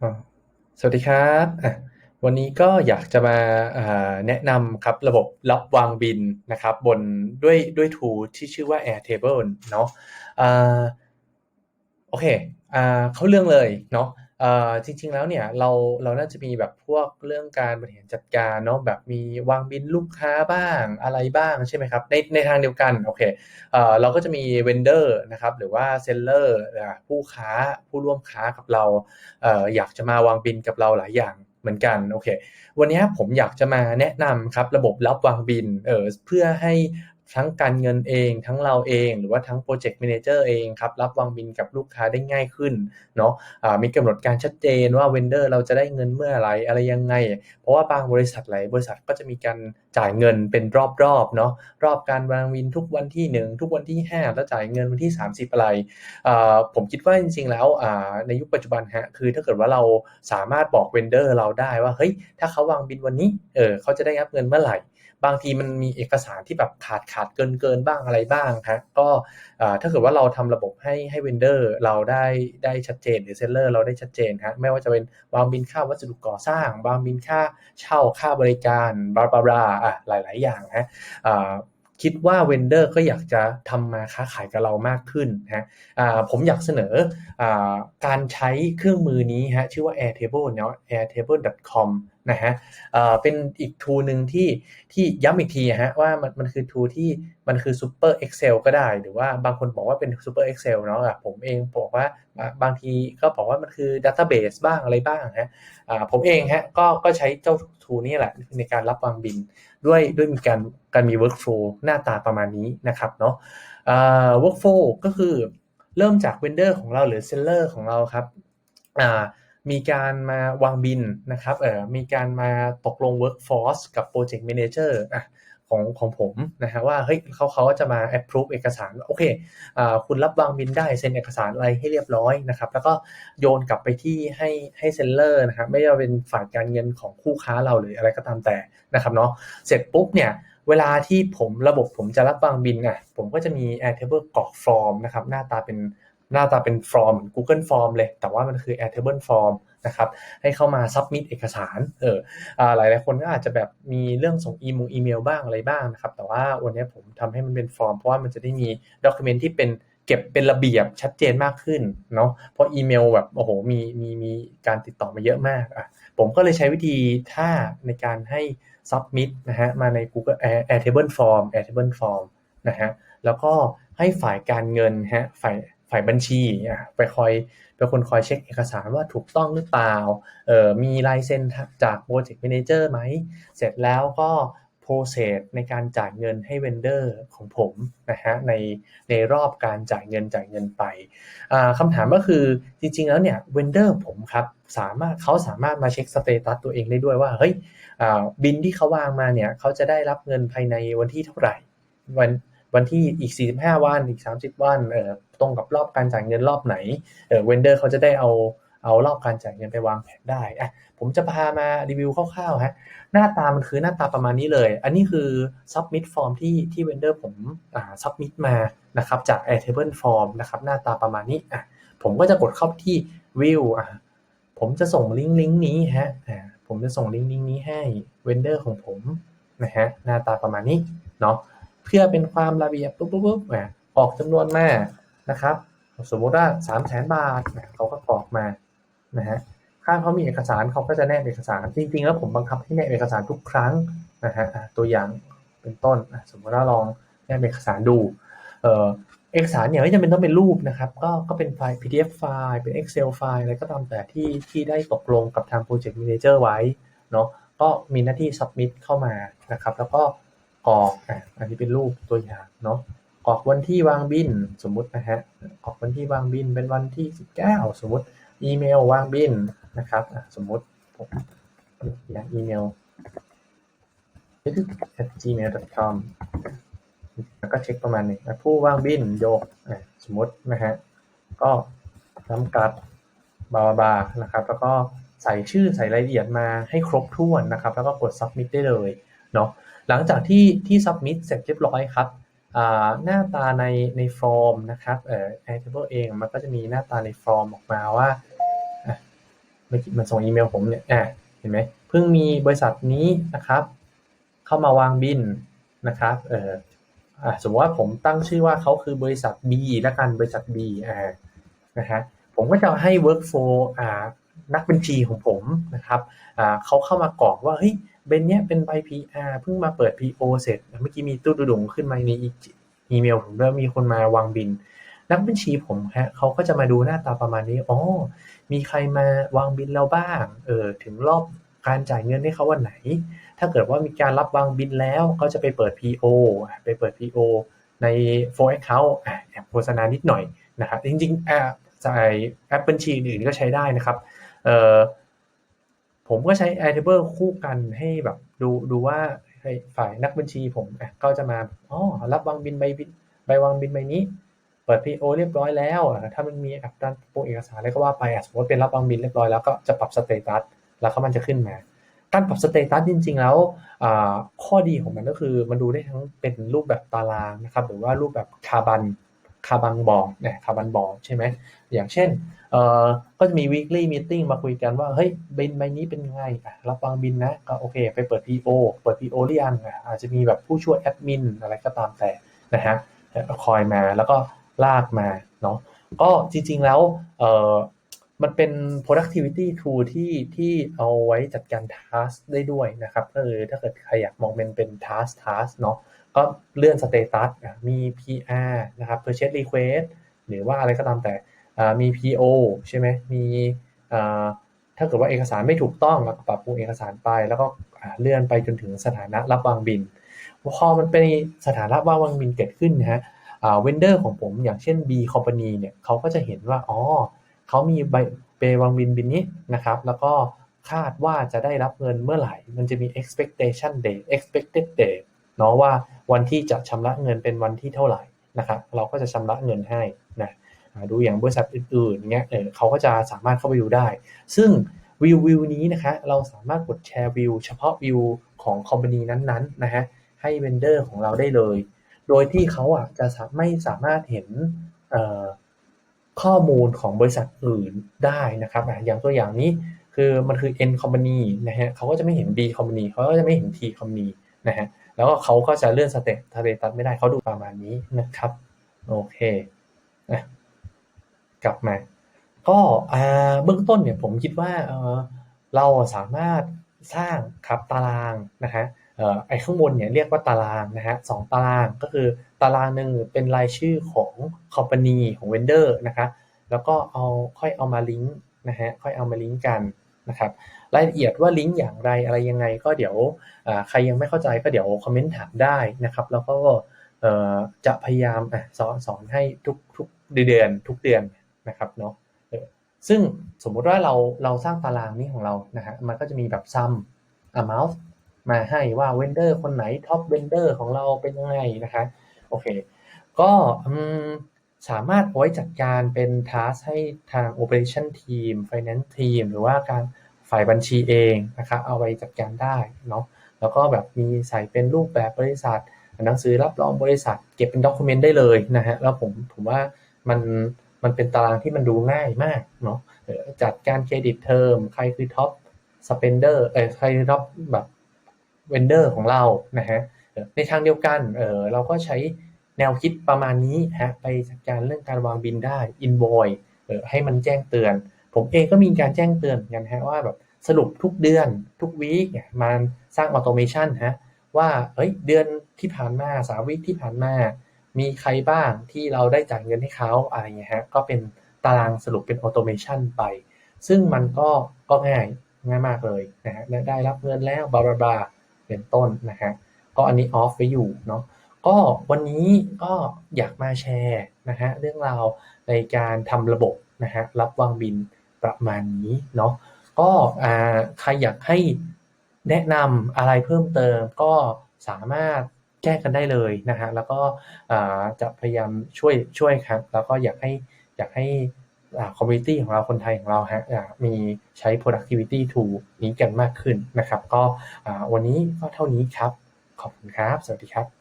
อ๋อ สวัสดีครับอะวันนี้ก็อยากจะมาอ่าแนะนำครับระบบรับวางบินนะครับ บนด้วยด้วย tool ที่ชื่อว่า Airtable เนาะอ่าโอเคอ่าเข้าเรื่องเลยเนาะ อ่าจริง ๆ แล้วเนี่ยเราเราน่าจะมีแบบพวกเรื่องการบริหารจัดการเนาะแบบมีวางบินลูกค้าบ้างอะไรบ้างใช่ไหมครับในในทางเดียวกันโอเคเอ่อเราก็จะมี vendor นะครับหรือว่า seller อ่าผู้ค้าผู้ร่วมค้ากับเราเอ่ออยากจะมาวางบินกับเราหลายอย่างเหมือนกันโอเควันนี้ผมอยากจะมาแนะนำครับระบบรับวางบินเออเพื่อให้ ทั้งการเงินเอง ทั้งเราเอง หรือว่าทั้ง Project Manager เองครับรับวางบินกับลูกค้าได้ง่ายขึ้นเนาะอ่ามีกำหนดการชัดเจนว่า vendor เราจะได้เงินเมื่อไรอะไรยังไง เพราะว่าบางบริษัทหลายบริษัทก็จะมีการจ่ายเงินเป็นรอบๆเนาะรอบการวางบินทุกวันที่ 1 ทุกวันที่ 5 แล้วจ่ายเงินวันที่ 30 อะไรผมคิดว่าจริงๆแล้วในยุคปัจจุบันครับคือถ้าเกิดว่าเราสามารถบอก vendor เราได้ว่าเฮ้ยถ้าเขาวางบินวันนี้เออเขาจะได้รับเงินเมื่อไหร่ บางทีมันมีเอกสารที่แบบขาดขาดเกินเกินบ้างอะไรบ้างครับก็ถ้าเกิดว่าเราทำระบบให้ให้วีนเดอร์เราได้ได้ชัดเจนหรือเซลเลอร์เราได้ชัดเจนครับไม่ว่าจะเป็นวางบินค่าวัสดุก่อสร้างวางบินค่าเช่าค่าบริการ blah blah blah อะหลาย ๆ อย่าง ครับอ่าคิดว่า vendor ก็อยากจะทำมาค้าขายกับเรามากขึ้นครับอ่าผมอยากเสนออการใช้เครื่องมือนี้ครับชื่อว่า Airtable เนาะ airtable.com นะครับอ่าเป็นอีก tool หนึ่งที่ที่ย้ำอีกทีอะว่ามันมันคือ tool ที่มันคือ Super Excel ก็ได้ หรือว่าบางคนบอกว่าเป็น Super Excel เนาะผมเองบอกว่าบางทีก็บอกว่ามันคือดัตเตอร์เบสบ้างอะไรบ้างครับอ่าผมเองครับก็ก็ใช้เจ้า tool นี้แหละในการรับวางบิน ด้วยด้วยมีการการมี workflow หน้าตาประมาณนี้นะครับเนาะอ่า workflow ก็คือเริ่มจากเวนเดอร์ของเราหรือเซลเลอร์ของเราครับมีการมาวางบินนะครับเออมีการมาตกลง workforce กับ Project Manager อะ ของของผมนะครับว่าเฮ้ยเขาเขาจะมา approve เอกสารโอเคอคุณรับวางบินได้เซ็นเอกสารอะไรให้เรียบร้อยนะครับ แล้วก็โยนกลับไปที่ให้ให้ seller นะครับไม่ว่าเป็นฝ่ายการเงินของคู่ค้าเราหรืออะไรก็ตามแต่นะครับเนาะเสร็จปุ๊บเนี่ยเวลาที่ผมระบบผมจะรับวางบินอะผมก็จะมี Airtable กรอกฟอร์มนะครับหน้าตาเป็นหน้าตาเป็นฟอร์มเหมือน Google Form เลย แต่ว่ามันคือ Airtable Form นะครับให้เข้ามา submit เอกสารเอออ่ายหลายคนก็อาจจะแบบมีเรื่องส่งอีมงอีเมลบ้างอะไรบ้างนะครับแต่ว่าวันนี้ผมทำให้มันเป็นฟอร์ม เพราะว่ามันจะได้มีด็อกิเมนต์ที่เป็นเก็บเป็นระเบียบชัดเจนมากขึ้นเนาะเพราะอีเมลแบบโอ้โฮมีมีมีการติดต่อมาเยอะมากอะผมก็เลยใช้วิธีท่าในการให้ submit นะครับมาใน Google Air Airtable Form Airtable Form นะครับแล้วก็ให้ฝ่ายการเงินครับฝ่ายฝ่ายบัญชีอะไปคอย เป็นคนคอยเช็กเอกสารว่าถูกต้องหรือเปล่าเออมีลายเซ็นจาก Project Manager ไหม เสร็จแล้วก็ process ในการจ่ายเงินให้ vendor ของผมนะครับในในรอบการจ่ายเงินจ่ายเงินไปคำถามก็คือจริงๆแล้วเนี่ย vendor ผมครับสามารถเขาสามารถมาเช็กสเตตัสตัวเองได้ด้วยว่าเฮ้ยบิลที่เขาวางมาเนี่ยเขาจะได้รับเงินภายในวันที่เท่าไหร่วัน วันที่อีก 45 วันอีก 30 วันเออตรงกับรอบการจ่ายเงินรอบไหนเอ่อ vendor เขาจะได้เอาเอารอบการจ่ายเงินไปวางแผนได้อะผมจะพามารีวิวคร่าวๆครับหน้าตามันคือหน้าตาประมาณนี้เลย อันนี้คือ submit ฟอร์มที่ที่ vendor ผมอ่า submit มานะครับจาก Airtable Form นะครับหน้าตาประมาณนี้อะผมก็จะกดเข้าที่ view อ่าผมจะส่งลิงก์ลิงก์นี้ครับอ่าผมจะส่งลิงก์ลิงก์นี้ให้ vendor ของผมนะครับหน้าตาประมาณนี้เนาะ เพื่อเป็นความระเบียบปุ๊บๆๆอ่ากรอกจำนวนมานะครับ สมมติว่า300,000บาทเขาก็กรอกมานะครับถ้าเขามีเอกสารเขาก็จะแนบเอกสาร จริง ๆ แล้วผมบังคับให้แนบเอกสารทุกครั้งนะครับอ่าตัวอย่างเป็นต้นสมมติว่าลองแนบเอกสารดูเอ่อเอกสารเนี่ยไม่จำเป็นต้องเป็นรูปนะครับ ก็ก็เป็นไฟล์ PDF ไฟล์เป็น Excel ไฟล์อะไรก็ตามแต่ที่ที่ได้ตกลงกับทาง Project Manager ไว้เนาะก็มีหน้าที่ submit เข้ามานะครับ แล้วก็ กรอก อ่าอันนี้เป็นรูปตัวอย่างเนาะ กรอกวันที่วางบิลสมมุตินะครับกรอกวันที่วางบิลเป็นวันที่ 19 สมมุติ อีเมลวางบิลนะครับสมมุติผมอย่างอีเมล gmail.com แล้วก็เช็กประมาณนี้ผู้วางบิลโยกอ่สมมตินะครับก็จำกัด blah blah blah นะครับ แล้วก็ใส่ชื่อใส่รายละเอียดมาให้ครบถ้วนนะครับ แล้วก็กด submit ได้เลย เนาะหลังจากที่ที่ submit เสร็จเรียบร้อยครับหน้าตาในในฟอร์มนะครับเอ่อ Airtable เองมันก็จะมีหน้าตาในฟอร์มออกมาว่าเมื่อกี้มันส่งอีเมลผมเนี่ยอ่าเห็นไหมเพิ่งมีบริษัทนี้นะครับ เข้ามาวางบินนะครับเอออ่าสมมติว่าผมตั้งชื่อว่าเขาคือบริษัท B และกันบริษัท B อ่านะฮะผมก็จะให้ workflow อ่านักบัญชีของผมนะครับอ่าเขาเข้ามากรอกว่าเฮ้ยเบนเนี้ยเป็นใบ PR เพิ่งมาเปิด PO เสร็จ เมื่อกี้มีตู้ดุดุงขึ้นมาในอีเมลผมด้วยมีคนมาวางบิน นักบัญชีผมฮะเขาก็จะมาดูหน้าตาประมาณนี้อ๋อมีใครมาวางบินเราบ้าง เออถึงรอบการจ่ายเงินให้เขาวันไหน ถ้าเกิดว่ามีการรับวางบินแล้วก็จะไปเปิด PO ไปเปิด PO ใน for account แอบโฆษณานิดหน่อยนะครับจริงๆแอปจ่ายแอปบัญชีอื่นก็ใช้ได้นะครับเออ ผมก็ใช้ Airtable คู่กันให้แบบดูดูว่าฝ่ายนักบัญชีผมก็จะมาอ๋อรับวางบินใบใบวางบินใบนี้ เปิด PO เรียบร้อยแล้ว ถ้ามันมีอัปเดตเอกสารอะไรก็ว่าไปสมมติเป็นรับวางบินเรียบร้อยแล้วก็จะปรับสเตตัสแล้วก็มันจะขึ้นมา การปรับสเตตัสจริง ๆ แล้วข้อดีของมันก็คือมันดูได้ทั้งเป็นรูปแบบตารางนะครับหรือว่ารูปแบบคาบัน คาบันบอร์ดเนี่ยคาบันบอร์ดใช่ไหมอย่างเช่นเอ่อก็จะมี weekly meeting มาคุยกันว่าเฮ้ยบินใบนี้เป็นไงรับวางบินนะก็โอเค ไปเปิด PO เปิด PO หรือยังอาจจะมีแบบผู้ช่วยแอดมินอะไรก็ตามแต่นะฮะคอยมาแล้วก็ลากมาเนาะก็จริงๆแล้วเอ่อมันเป็น productivity tool ที่ที่เอาไว้จัดการ task ได้ด้วยนะครับก็คือถ้าเกิดใครอยากมองเป็นเป็น task task เนาะ ก็เลื่อน status มี PR นะครับ purchase request หรือว่าอะไรก็ตามแต่มี PO ใช่ไหมมีถ้าเกิดว่าเอกสารไม่ถูกต้องเราก็ปรับปรุงเอกสารไป แล้วก็เลื่อนไปจนถึงสถานะรับวางบินพอมันเป็นสถานะรับวางบินเกิดขึ้นนะฮะเวนเดอร์ของผมอย่างเช่น B Company เนี่ยเขาก็จะเห็นว่าอ๋อเขามีใบเปวางบินบินนี้นะครับ แล้วก็คาดว่าจะได้รับเงินเมื่อไหร่ มันจะมี expectation date expected date เนาะว่าวันที่จะชำระเงินเป็นวันที่เท่าไหร่นะครับเราก็จะชำระเงินให้นะดูอย่างบริษัทอื่นๆเงี้ยเออเขาก็จะสามารถเข้าไปดูได้ ซึ่งวิววิวนี้นะคะเราสามารถกดแชร์วิวเฉพาะวิวของคอมพานีนั้นๆนะฮะให้เวนเดอร์ของเราได้เลย โดยที่เขาอะจะไม่สามารถเห็นข้อมูลของบริษัทอื่นได้นะครับอย่างตัวอย่างนี้คือมันคือ N company นะฮะเขาก็จะไม่เห็น B company เขาก็จะไม่เห็น T company นะฮะ แล้วก็เขาก็จะเลื่อนสเตตสเตตัสไม่ได้เขาดูประมาณนี้นะครับ โอเคกลับมา ก็เบื้องต้นเนี่ยผมคิดว่าเราสามารถสร้างครับตารางนะฮะไอ้ข้างบนเนี่ยเรียกว่าตารางนะฮะสองตารางก็คือตารางหนึ่งเป็นรายชื่อของคอมพานีของเวนเดอร์นะครับแล้วก็เอาค่อยเอามาลิงก์นะฮะค่อยเอามาลิงก์กันนะครับ รายละเอียดว่าลิงก์อย่างไรอะไรยังไง ก็เดี๋ยวใครยังไม่เข้าใจก็เดี๋ยวคอมเมนต์ถามได้นะครับ แล้วก็จะพยายามสอนสอนให้ทุกทุกเดือนทุกเดือนนะครับเนาะซึ่งสมมุติว่าเราเราสร้างตารางนี้ของเรานะฮะมันก็จะมีแบบซัม amount มาให้ว่าเวนเดอร์คนไหนท็อปเวนเดอร์ของเราเป็นยังไงนะคะโอเค ก็สามารถไว้จัดการเป็นทัสให้ทาง Operation Team Finance Team หรือว่าการ ฝ่ายบัญชีเองนะครับเอาไว้จัดการได้เนาะแล้วก็แบบมีใส่เป็นรูปแบบบริษัทหนังสือรับรองบริษัท เก็บเป็นด็อกิเมนต์ได้เลยนะฮะแล้วผมผมว่ามันมันเป็นตารางที่มันดูง่ายมากเนาะจัดการเครดิตเทอมใครคือท็อปสเปนเดอร์เออใครท็อปแบบเวนเดอร์ของเรานะฮะในทางเดียวกันเออเราก็ใช้แนวคิดประมาณนี้ฮะไปจัดการเรื่องการวางบินได้อินโวยเออให้มันแจ้งเตือน ผมเองก็มีการแจ้งเตือนกันฮะว่าแบบสรุปทุกเดือนทุกวีคเนี่ยมันสร้างออโตเมชันฮะว่าเฮ้ยเดือนที่ผ่านมาสามวีคที่ผ่านมา มีใครบ้างที่เราได้จ่ายเงินให้เขาอะไรเงี้ยฮะก็เป็นตารางสรุปเป็นออโตเมชันไป ซึ่งมันก็ก็ง่ายง่ายมากเลยนะฮะได้รับเงินแล้วบาบาบาเป็นต้นนะฮะก็อันนี้ออฟไว้อยู่เนาะก็วันนี้ก็อยากมาแชร์นะฮะเรื่องราวในการทำระบบนะฮะรับวางบิน ประมาณนี้เนาะก็ใครอยากให้แนะนำอะไรเพิ่มเติมก็สามารถแก้กันได้เลยนะฮะแล้วก็จะพยายามช่วยช่วยครับ แล้วก็อยากให้อยากให้คอมมูนิตี้ของเราคนไทยของเราฮะมีใช้ productivity tool นี้กันมากขึ้นนะครับ ก็วันนี้ก็เท่านี้ครับ ขอบคุณครับ สวัสดีครับ